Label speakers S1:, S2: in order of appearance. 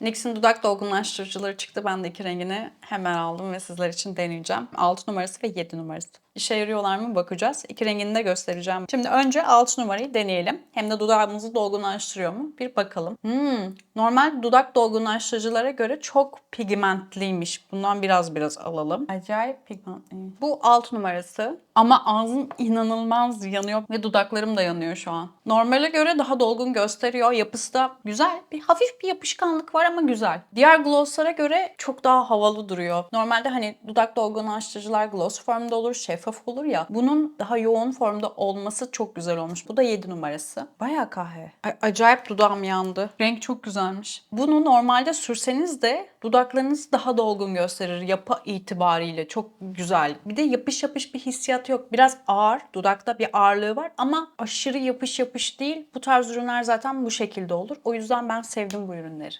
S1: NYX'in dudak dolgunlaştırıcıları çıktı. Ben de iki rengini hemen aldım ve sizler için deneyeceğim. 6 numarası ve 7 numarası. İşe yarıyorlar mı bakacağız. İki rengini de göstereceğim. Şimdi önce 6 numarayı deneyelim. Hem de dudağımızı dolgunlaştırıyor mu? Bir bakalım. Hmm, normal dudak dolgunlaştırıcılara göre çok pigmentliymiş. Bundan biraz biraz alalım. Acayip pigmentli. Bu 6 numarası. Ama ağzım inanılmaz yanıyor ve dudaklarım da yanıyor şu an. Normale göre daha dolgun gösteriyor. Yapısı da güzel. Bir hafif bir yapışkanlık var ama güzel. Diğer glosslara göre çok daha havalı duruyor. Normalde hani dudak dolgunlaştırıcılar gloss formda olur, şeffaf olur ya. Bunun daha yoğun formda olması çok güzel olmuş. Bu da 7 numarası. Bayağı kahve. A- acayip dudağım yandı. Renk çok güzelmiş. Bunu normalde sürseniz de dudaklarınız daha dolgun gösterir yapı itibariyle. Çok güzel. Bir de yapış yapış bir hissiyat yok. Biraz ağır. Dudakta bir ağırlığı var ama aşırı yapış yapış değil. Bu tarz ürünler zaten bu şekilde olur. O yüzden ben sevdim bu ürünleri.